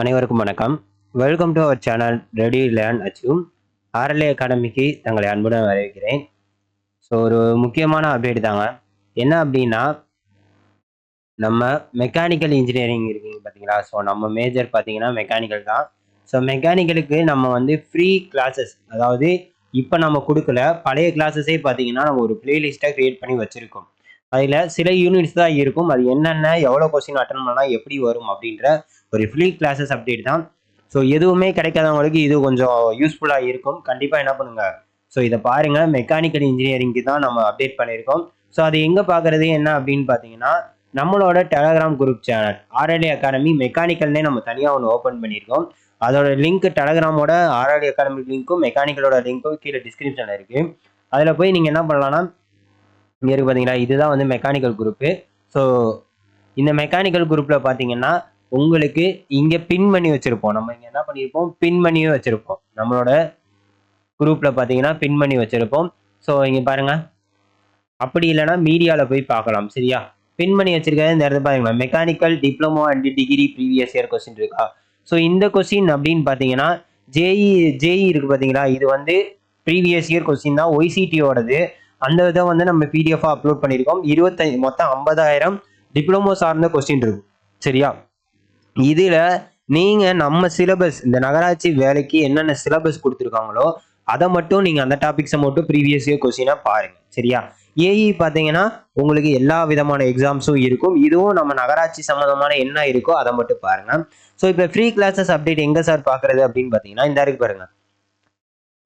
அனைவருக்கும் வணக்கம். Welcome to our channel ready learn achieve RLA அகாடமிக்கு தங்களை அன்புடன் வரவேற்கிறேன். ஸோ ஒரு முக்கியமான அப்டேட் தாங்க. என்ன அப்படின்னா நம்ம மெக்கானிக்கல் இன்ஜினியரிங் இருக்கீங்க பார்த்தீங்களா ஸோ நம்ம மேஜர் பார்த்தீங்கன்னா மெக்கானிக்கல் தான். ஸோ மெக்கானிக்கலுக்கு நம்ம வந்து ஃப்ரீ கிளாஸஸ் அதாவது இப்போ நம்ம கொடுக்கல பழைய கிளாஸஸே பார்த்தீங்கன்னா நம்ம ஒரு பிளேலிஸ்ட்டை க்ரியேட் பண்ணி வச்சுருக்கோம். அதில் சில யூனிட்ஸ் தான் இருக்கும். அது என்னென்ன எவ்வளோ கொஸ்டின் அட்டன் பண்ணலாம் எப்படி வரும் அப்படின்ற ஒரு ஃப்ரீ கிளாஸஸ் அப்டேட் தான். ஸோ எதுவுமே கிடைக்காதவங்களுக்கு இது கொஞ்சம் யூஸ்ஃபுல்லாக இருக்கும். கண்டிப்பாக என்ன பண்ணுங்கள் ஸோ இதை பாருங்கள் மெக்கானிக்கல் இன்ஜினியரிங்க்கு தான் நம்ம அப்டேட் பண்ணியிருக்கோம். ஸோ அது எங்கே பார்க்குறது என்ன அப்படின்னு பார்த்தீங்கன்னா நம்மளோட Telegram group channel RLA academy மெக்கானிக்கல்னே நம்ம தனியாக ஒன்று ஓப்பன் பண்ணியிருக்கோம். அதோட லிங்க் டெலகிராமோட ஆர்எல்ஏ அகாடமி லிங்க்கும் மெக்கானிக்கலோட லிங்க்கும் கீழே டிஸ்கிரிப்ஷனில் இருக்குது அதில் போய் நீங்கள் என்ன பண்ணலாம்னா இங்கே இருக்கு பார்த்தீங்களா இதுதான் வந்து மெக்கானிக்கல் குரூப்பு ஸோ இந்த மெக்கானிக்கல் குரூப்பில் பார்த்தீங்கன்னா உங்களுக்கு இங்கே பின் பண்ணி வச்சுருப்போம். நம்ம இங்கே என்ன பண்ணியிருப்போம் பின் பண்ணியும் வச்சுருப்போம். நம்மளோட குரூப்பில் பார்த்தீங்கன்னா பின் பண்ணி வச்சுருப்போம். ஸோ இங்கே பாருங்கள் அப்படி இல்லைன்னா மீடியாவில் போய் பார்க்கலாம். சரியா? பின் பண்ணி வச்சிருக்கிறது இந்த இடத்துல பாருங்க. Mechanical diploma and degree previous year question இருக்கா? ஸோ இந்த கொஸ்டின் அப்படின்னு பார்த்தீங்கன்னா ஜேஇ ஜேஇ இருக்கு பார்த்தீங்களா இது வந்து ப்ரீவியஸ் இயர் கொஸ்டின் தான். ஒய்சிடியோடது அந்த இதை வந்து நம்ம பிடிஎஃபாக அப்லோட் பண்ணியிருக்கோம். இருபத்தஞ்சு மொத்தம் ஐம்பதாயிரம் டிப்ளமோ சார்ந்த கொஸ்டின் இருக்கும் சரியா? இதில் நீங்கள் நம்ம சிலபஸ் இந்த நகராட்சி வேலைக்கு என்னென்ன சிலபஸ் கொடுத்துருக்காங்களோ அதை மட்டும் நீங்கள் அந்த டாபிக்ஸை மட்டும் ப்ரீவியஸ் இயர் கொஸ்டினாக பாருங்கள் சரியா? ஏஇ பார்த்தீங்கன்னா உங்களுக்கு எல்லா விதமான எக்ஸாம்ஸும் இருக்கும். இதுவும் நம்ம நகராட்சி சம்மந்தமான என்ன இருக்கோ அதை மட்டும் பாருங்க. ஸோ இப்போ ஃப்ரீ கிளாஸஸ் அப்டேட் எங்கே சார் பார்க்குறது அப்படின்னு பார்த்தீங்கன்னா இந்த இருக்கு பாருங்கள்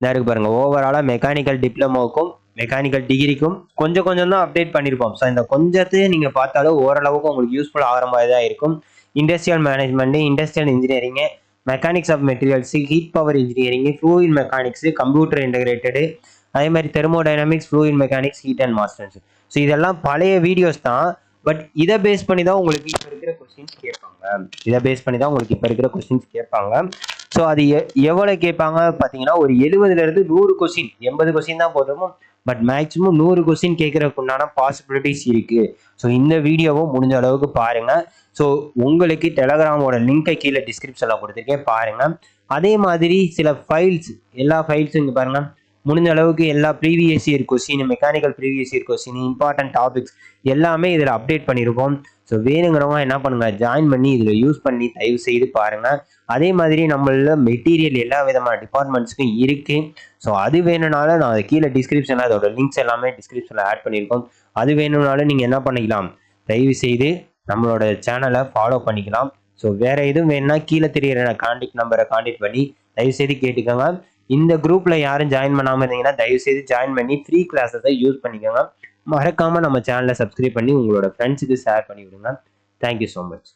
இந்த இருக்கு பாருங்க. ஓவராலாக மெக்கானிக்கல் டிப்ளமோவுக்கும் மெக்கானிக்கல் டிகிரிக்கும் கொஞ்சம் கொஞ்சம் தான் அப்டேட் பண்ணியிருப்போம் ஸோ இந்த கொஞ்சத்தையும் நீங்கள் பார்த்தாலும் ஓரளவுக்கு உங்களுக்கு யூஸ்ஃபுல் ஆகிற மாதிரி தான் இருக்கும். Industrial management industrial engineering mechanics of materials heat power engineering fluid mechanics computer integrated அதே மாதிரி thermodynamics fluid mechanics heat and masters so இதெல்லாம் பழைய வீடியோஸ் தான். பட் இதை பேஸ் பண்ணி தான் உங்களுக்கு இப்போ இருக்கிற கொஸ்டின்ஸ் கேட்பாங்க. இதை பேஸ் பண்ணி தான் உங்களுக்கு இப்போ இருக்கிற கொஸ்டின்ஸ் கேட்பாங்க. ஸோ அது எ எவ்வளோ கேட்பாங்க? பார்த்தீங்கன்னா ஒரு எழுபதுலேருந்து நூறு கொஸ்டின் எண்பது கொஸ்டின் தான் போதும் பட் மேக்ஸிமம் நூறு கொஸ்டின் கேட்கறதுக்கு உண்டான பாசிபிலிட்டிஸ் இருக்குது ஸோ இந்த வீடியோவும் முடிஞ்ச அளவுக்கு பாருங்கள் ஸோ உங்களுக்கு டெலகிராமோட லிங்கை கீழே டிஸ்கிரிப்ஷனில் கொடுத்துருக்கேன். பாருங்கள் அதே மாதிரி சில ஃபைல்ஸ் எல்லா ஃபைல்ஸும் இங்கே பாருங்கள் முடிஞ்ச அளவுக்கு எல்லா previous year question mechanical previous year question important topics எல்லாமே இதில் அப்டேட் பண்ணியிருக்கோம் ஸோ வேணுங்கிறவங்க என்ன பண்ணுங்க ஜாயின் பண்ணி இதில் யூஸ் பண்ணி தயவு செய்து பாருங்கள் அதே மாதிரி நம்மள மெட்டீரியல் எல்லா விதமான டிபார்ட்மெண்ட்ஸ்க்கும் இருக்குது ஸோ அது வேணும்னாலும் நான் அதை கீழே டிஸ்கிரிப்ஷனில் அதோட லிங்க்ஸ் எல்லாமே டிஸ்கிரிப்ஷனில் ஆட் பண்ணியிருக்கோம் அது வேணும்னாலும் நீங்கள் என்ன பண்ணிக்கலாம் தயவு செய்து நம்மளோட சேனலை ஃபாலோ பண்ணிக்கலாம். ஸோ வேறு எதுவும் வேணும்னா கீழே தெரியிற கான்டாக்ட் நம்பரை கான்டாக்ட் பண்ணி தயவு செய்து கேட்டுக்கோங்க. இந்த குரூப்ல யாரும் ஜாயின் பண்ணாமல் இருந்தீங்கன்னா தயவு செய்து ஜாயின் பண்ணி ஃப்ரீ கிளாஸஸை யூஸ் பண்ணிக்கோங்க. மறக்காம நம்ம சேனலை சப்ஸ்கிரைப் பண்ணி உங்களோட ஃப்ரெண்ட்ஸுக்கு ஷேர் பண்ணி விடுங்க தேங்க்யூ ஸோ மச்